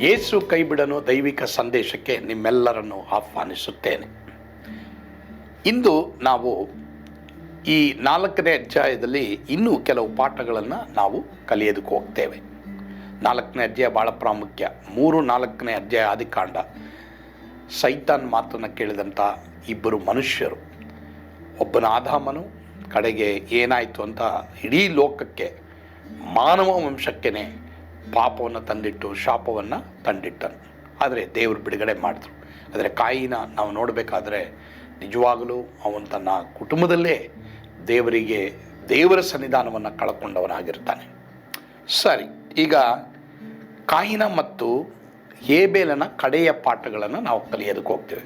ಯೇಸು ಕೈಬಿಡನು ದೈವಿಕ ಸಂದೇಶಕ್ಕೆ ನಿಮ್ಮೆಲ್ಲರನ್ನು ಆಹ್ವಾನಿಸುತ್ತೇನೆ. ಇಂದು ನಾವು ಈ ನಾಲ್ಕನೇ ಅಧ್ಯಾಯದಲ್ಲಿ ಇನ್ನೂ ಕೆಲವು ಪಾಠಗಳನ್ನು ನಾವು ಕಲಿಯೋದಕ್ಕೆ ಹೋಗ್ತೇವೆ. ನಾಲ್ಕನೇ ಅಧ್ಯಾಯ ಭಾಳ ಪ್ರಾಮುಖ್ಯ. ಮೂರು ನಾಲ್ಕನೇ ಅಧ್ಯಾಯ ಆದಿಕಾಂಡ. ಸೈತಾನ್ ಮಾತನ್ನು ಕೇಳಿದಂಥ ಇಬ್ಬರು ಮನುಷ್ಯರು. ಒಬ್ಬನ ಆದಾಮನು ಕಡೆಗೆ ಏನಾಯಿತು ಅಂತ ಇಡೀ ಲೋಕಕ್ಕೆ ಮಾನವ ವಂಶಕ್ಕೇ ಪಾಪವನ್ನು ತಂದಿಟ್ಟು, ಶಾಪವನ್ನು ತಂದಿಟ್ಟನು ಆದರೆ ದೇವರು ಬಿಡುಗಡೆ ಮಾಡಿದ್ರು. ಆದರೆ ಕಾಯಿನ ನಾವು ನೋಡಬೇಕಾದ್ರೆ ನಿಜವಾಗಲೂ ಅವನು ತನ್ನ ಕುಟುಂಬದಲ್ಲೇ ದೇವರಿಗೆ, ದೇವರ ಸನ್ನಿಧಾನವನ್ನು ಕಳ್ಕೊಂಡವನಾಗಿರ್ತಾನೆ. ಸರಿ, ಈಗ ಕಾಯಿನ ಮತ್ತು ಏಬೇಲನ ಕಡೆಯ ಪಾಠಗಳನ್ನು ನಾವು ಕಲಿಯೋದಕ್ಕೆ ಹೋಗ್ತೇವೆ.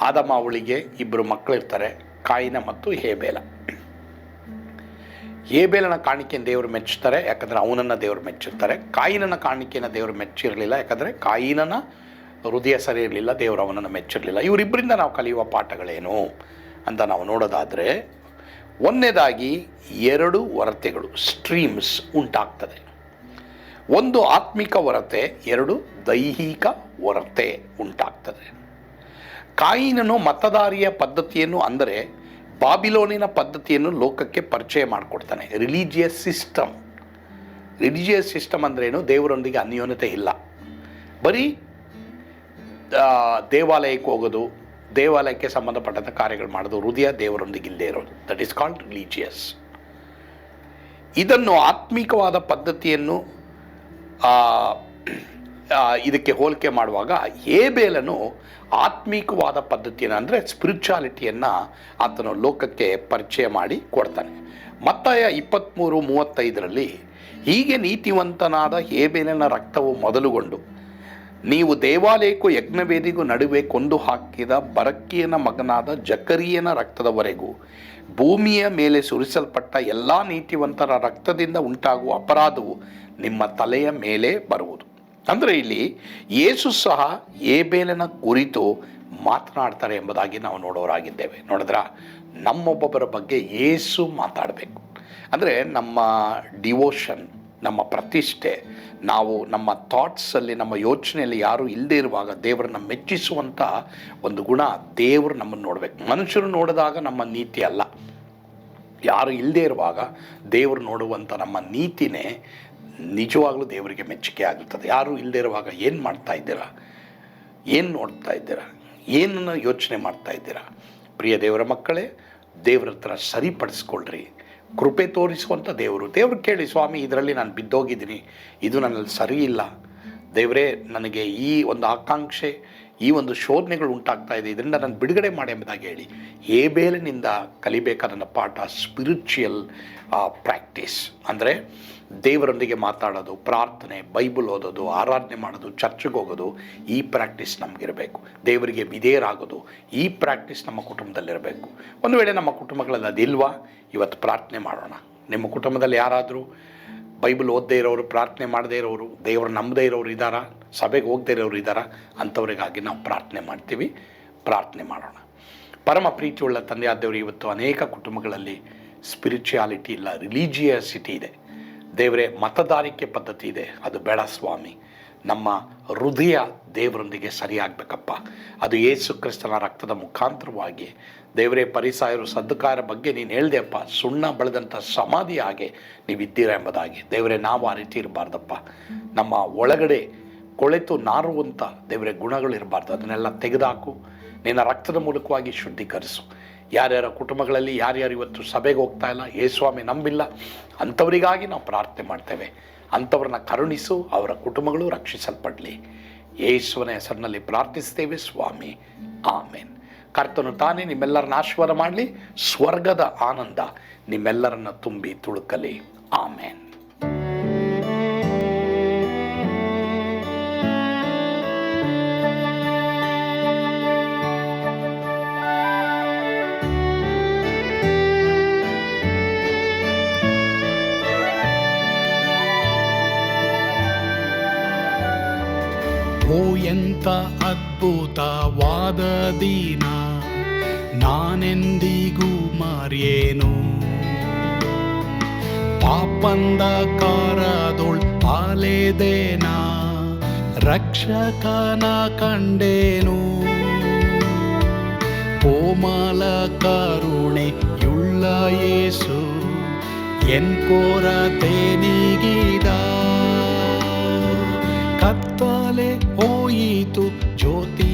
ಆದಮ ಅವಳಿಗೆ ಇಬ್ಬರು ಮಕ್ಕಳಿರ್ತಾರೆ ಕಾಯಿನ ಮತ್ತು ಹೇಬೇಲ. ಹೇಬೇಲನ ಕಾಣಿಕೆಯನ್ನು ದೇವರು ಮೆಚ್ಚುತ್ತಾರೆ ಯಾಕಂದರೆ ಅವನನ್ನು ದೇವರು ಮೆಚ್ಚಿರ್ತಾರೆ. ಕಾಯಿನನ ಕಾಣಿಕೆಯನ್ನು ದೇವರು ಮೆಚ್ಚಿರಲಿಲ್ಲ, ಯಾಕಂದರೆ ಕಾಯಿನನ ಹೃದಯ ಸರಿ ಇರಲಿಲ್ಲ, ದೇವರು ಅವನನ್ನು ಮೆಚ್ಚಿರಲಿಲ್ಲ. ಇವರಿಬ್ಬರಿಂದ ನಾವು ಕಲಿಯುವ ಪಾಠಗಳೇನು ಅಂತ ನಾವು ನೋಡೋದಾದರೆ, ಒಂದನೇದಾಗಿ ಎರಡು ವರತೆಗಳು ಸ್ಟ್ರೀಮ್ಸ್ ಉಂಟಾಗ್ತದೆ. ಒಂದು ಆತ್ಮಿಕ ಹೊರತೆ ಎರಡು ದೈಹಿಕ ಹೊರತೆ ಉಂಟಾಗ್ತದೆ. ಕಾಯಿನನು ಮತದಾರಿಯ ಪದ್ಧತಿಯನ್ನು ಅಂದರೆ ಬಾಬಿಲೋನಿನ ಪದ್ಧತಿಯನ್ನು ಲೋಕಕ್ಕೆ ಪರಿಚಯ ಮಾಡಿಕೊಡ್ತಾನೆ. Religious system. ರಿಲಿಜಿಯಸ್ ಸಿಸ್ಟಮ್ ಅಂದ್ರೇನು ದೇವರೊಂದಿಗೆ ಅನ್ಯೋನ್ಯತೆ ಇಲ್ಲ. ಬರೀ ದೇವಾಲಯಕ್ಕೆ ಹೋಗೋದು, ದೇವಾಲಯಕ್ಕೆ ಸಂಬಂಧಪಟ್ಟಂಥ ಕಾರ್ಯಗಳು ಮಾಡೋದು, ಹೃದಯ ದೇವರೊಂದಿಗೆ ಇಲ್ಲದೆ ಇರೋದು. ದಟ್ ಈಸ್ ಕಾಲ್ಡ್ ರಿಲಿಜಿಯಸ್ ಇದನ್ನು ಆತ್ಮಿಕವಾದ ಪದ್ಧತಿಯನ್ನು ಇದಕ್ಕೆ ಹೋಲಿಕೆ ಮಾಡುವಾಗ ಏಬೇಲನು ಆತ್ಮೀಕವಾದ ಪದ್ಧತಿಯನ್ನು ಅಂದರೆ ಸ್ಪಿರಿಚುವಾಲಿಟಿಯನ್ನು ಆತನು ಲೋಕಕ್ಕೆ ಪರಿಚಯ ಮಾಡಿ ಕೊಡ್ತಾನೆ. ಮತ್ತಾಯ ಇಪ್ಪತ್ತ್ಮೂರು ಮೂವತ್ತೈದರಲ್ಲಿ ಹೀಗೆ ನೀತಿವಂತನಾದ ಹೇಬೇಲನ ರಕ್ತವು ಮೊದಲುಗೊಂಡು, ನೀವು ದೇವಾಲಯಕ್ಕೂ ಯಜ್ಞವೇದಿಗೂ ನಡುವೆ ಕೊಂದು ಹಾಕಿದ ಬರಕ್ಕಿಯನ ಮಗನಾದ ಜಕರಿಯನ ರಕ್ತದವರೆಗೂ ಭೂಮಿಯ ಮೇಲೆ ಸುರಿಸಲ್ಪಟ್ಟ ಎಲ್ಲ ನೀತಿವಂತರ ರಕ್ತದಿಂದ ಉಂಟಾಗುವ ಅಪರಾಧವು ನಿಮ್ಮ ತಲೆಯ ಮೇಲೆ ಬರುವುದು. ಅಂದರೆ ಇಲ್ಲಿ ಯೇಸು ಸಹ ಏಬೇಲನ ಕುರಿತು ಮಾತನಾಡ್ತಾರೆ ಎಂಬುದಾಗಿ ನಾವು ನೋಡೋರಾಗಿದ್ದೇವೆ. ನೋಡಿದ್ರ? ನಮ್ಮೊಬ್ಬೊಬ್ಬರ ಬಗ್ಗೆ ಏಸು ಮಾತಾಡಬೇಕು. ಅಂದರೆ ನಮ್ಮ ಡಿವೋಷನ್, ನಮ್ಮ ಪ್ರತಿಷ್ಠೆ, ನಾವು ನಮ್ಮ ಥಾಟ್ಸಲ್ಲಿ ನಮ್ಮ ಯೋಚನೆಯಲ್ಲಿ ಯಾರೂ ಇಲ್ಲದೇ ಇರುವಾಗ ದೇವರನ್ನ ಮೆಚ್ಚಿಸುವಂಥ ಒಂದು ಗುಣ ದೇವರು ನಮ್ಮನ್ನು ನೋಡಬೇಕು. ಮನುಷ್ಯರು ನೋಡಿದಾಗ ನಮ್ಮ ನೀತಿ ಅಲ್ಲ. ಯಾರು ಇಲ್ಲದೇ ಇರುವಾಗ ದೇವರು ನೋಡುವಂಥ ನಮ್ಮ ನೀತಿನೇ ನಿಜವಾಗ್ಲೂ ದೇವರಿಗೆ ಮೆಚ್ಚುಗೆ ಆಗುತ್ತದೆ. ಯಾರೂ ಇಲ್ಲದೇ ಇರುವಾಗ ಏನು ಮಾಡ್ತಾ ಇದ್ದೀರಾ? ಏನು ನೋಡ್ತಾ ಇದ್ದೀರಾ? ಏನನ್ನು ಯೋಚನೆ ಮಾಡ್ತಾ ಇದ್ದೀರಾ? ಪ್ರಿಯ ದೇವರ ಮಕ್ಕಳೇ, ದೇವರ ಹತ್ರ ಸರಿಪಡಿಸ್ಕೊಳ್ರಿ. ಕೃಪೆ ತೋರಿಸುವಂಥ ದೇವರು. ದೇವರು ಕೇಳಿ, ಸ್ವಾಮಿ, ಇದರಲ್ಲಿ ನಾನು ಬಿದ್ದೋಗಿದ್ದೀನಿ. ಇದು ನನ್ನಲ್ಲಿ ಸರಿ ಇಲ್ಲ. ದೇವರೇ, ನನಗೆ ಈ ಒಂದು ಆಕಾಂಕ್ಷೆ, ಈ ಒಂದು ಶೋಧನೆಗಳು ಉಂಟಾಗ್ತಾ ಇದೆ. ಇದರಿಂದ ನಾನು ಬಿಡುಗಡೆ ಮಾಡಿ ಎಂಬುದಾಗಿ ಹೇಳಿ, ಏಬೇಲಿನಿಂದ ಕಲಿಬೇಕಾದ ಪಾಠ ಸ್ಪಿರಿಚುಯಲ್ ಪ್ರಾಕ್ಟೀಸ್ ಅಂದರೆ ದೇವರೊಂದಿಗೆ ಮಾತಾಡೋದು, ಪ್ರಾರ್ಥನೆ, ಬೈಬಲ್ ಓದೋದು, ಆರಾಧನೆ ಮಾಡೋದು, ಚರ್ಚ್ಗೆ ಹೋಗೋದು, ಈ ಪ್ರಾಕ್ಟೀಸ್ ನಮಗಿರಬೇಕು. ದೇವರಿಗೆ ವಿಧೇಯರಾಗೋದು, ಈ ಪ್ರಾಕ್ಟೀಸ್ ನಮ್ಮ ಕುಟುಂಬದಲ್ಲಿರಬೇಕು. ಒಂದು ವೇಳೆ ನಮ್ಮ ಕುಟುಂಬಗಳಲ್ಲಿ ಅದಿಲ್ವಾ, ಇವತ್ತು ಪ್ರಾರ್ಥನೆ ಮಾಡೋಣ. ನಿಮ್ಮ ಕುಟುಂಬದಲ್ಲಿ ಯಾರಾದರೂ ಬೈಬಲ್ ಓದದೇ ಇರೋರು, ಪ್ರಾರ್ಥನೆ ಮಾಡದೇ ಇರೋರು, ದೇವರು ನಂಬದೇ ಇರೋರು ಇದ್ದಾರಾ, ಸಭೆಗೆ ಹೋಗದೇ ಇರೋರು ಇದ್ದಾರಾ, ಅಂಥವರಿಗಾಗಿ ನಾವು ಪ್ರಾರ್ಥನೆ ಮಾಡ್ತೀವಿ, ಪ್ರಾರ್ಥನೆ ಮಾಡೋಣ. ಪರಮ ಪ್ರೀತಿಯುಳ್ಳ ತಂದೆಯಾದವರು ಇವತ್ತು ಅನೇಕ ಕುಟುಂಬಗಳಲ್ಲಿ ಸ್ಪಿರಿಚುಯಾಲಿಟಿ ಇಲ್ಲ ರಿಲೀಜಿಯಸಿಟಿ ಇದೆ. ದೇವರೇ, ಮತದಾರಿಕೆ ಪದ್ಧತಿ ಇದೆ. ಅದು ಬೇಡ ಸ್ವಾಮಿ. ನಮ್ಮ ಹೃದಯ ದೇವರೊಂದಿಗೆ ಸರಿಯಾಗಬೇಕಪ್ಪ. ಅದು ಯೇಸು ಕ್ರಿಸ್ತನ ರಕ್ತದ ಮುಖಾಂತರವಾಗಿ. ದೇವರೇ, ಪರಿಸಾಯರು ಸದ್ದುಕಾರ ಬಗ್ಗೆ ನೀನು ಹೇಳ್ದೆಪ್ಪ ಸುಣ್ಣ ಬೆಳೆದಂಥ ಸಮಾಧಿ ಹಾಗೆ ನೀವಿದ್ದೀರಾ ಎಂಬುದಾಗಿ. ದೇವರೇ, ನಾವು ಆ ರೀತಿ ಇರಬಾರ್ದಪ್ಪ. ನಮ್ಮ ಒಳಗಡೆ ಕೊಳೆತು ನಾರುವಂಥ ದೇವರೇ, ಗುಣಗಳು ಇರಬಾರ್ದು. ಅದನ್ನೆಲ್ಲ ತೆಗೆದಾಕು. ನಿನ್ನ ರಕ್ತದ ಮೂಲಕವಾಗಿ ಶುದ್ಧೀಕರಿಸು. ಯಾರ್ಯಾರ ಕುಟುಂಬಗಳಲ್ಲಿ ಯಾರ್ಯಾರು ಇವತ್ತು ಸಭೆಗೆ ಹೋಗ್ತಾ ಇಲ್ಲ ಯೇಸ್ವಾಮಿ ನಂಬಿಲ್ಲ, ಅಂಥವರಿಗಾಗಿ ನಾವು ಪ್ರಾರ್ಥನೆ ಮಾಡ್ತೇವೆ. ಅಂಥವ್ರನ್ನ ಕರುಣಿಸು, ಅವರ ಕುಟುಂಬಗಳು ರಕ್ಷಿಸಲ್ಪಡಲಿ. ಯೇಸುವನ ಹೆಸರಿನಲ್ಲಿ ಪ್ರಾರ್ಥಿಸ್ತೇವೆ, ಸ್ವಾಮಿ. ಆಮೇನ್. ಕರ್ತನು ತಾನೇ ನಿಮ್ಮೆಲ್ಲರನ್ನ ಆಶೀರ್ವಾದ ಮಾಡಲಿ, ಸ್ವರ್ಗದ ಆನಂದ ನಿಮ್ಮೆಲ್ಲರನ್ನ ತುಂಬಿ ತುಳುಕಲಿ. ಆಮೇನ್. ಅದ್ಭುತವಾದ ದಿನ, ನಾನೆಂದಿಗೂ ಮಾರ್ಯೇನು? ಪಾಪಂದ ಕಾರದೊಳ್ ಪಾಲೇದೇನ, ರಕ್ಷಕನ ಕಂಡೇನು? ಕೋಮಲ ಕರುಣೆ ಯುಳ್ಳ ಯೇಸು, ಎನ್ ಕೊರತೆ ಕತ್ತಲೆ ಹೋಯಿತು ಮೂಡಿತು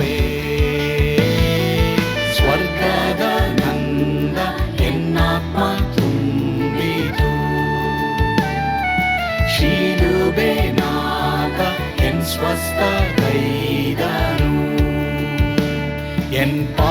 ಶೀಲುಬೆನಾಗ ಎನ್ ಸ್ವಸ್ಥ ಗೈದನು ಎನ್ ಪಾಪ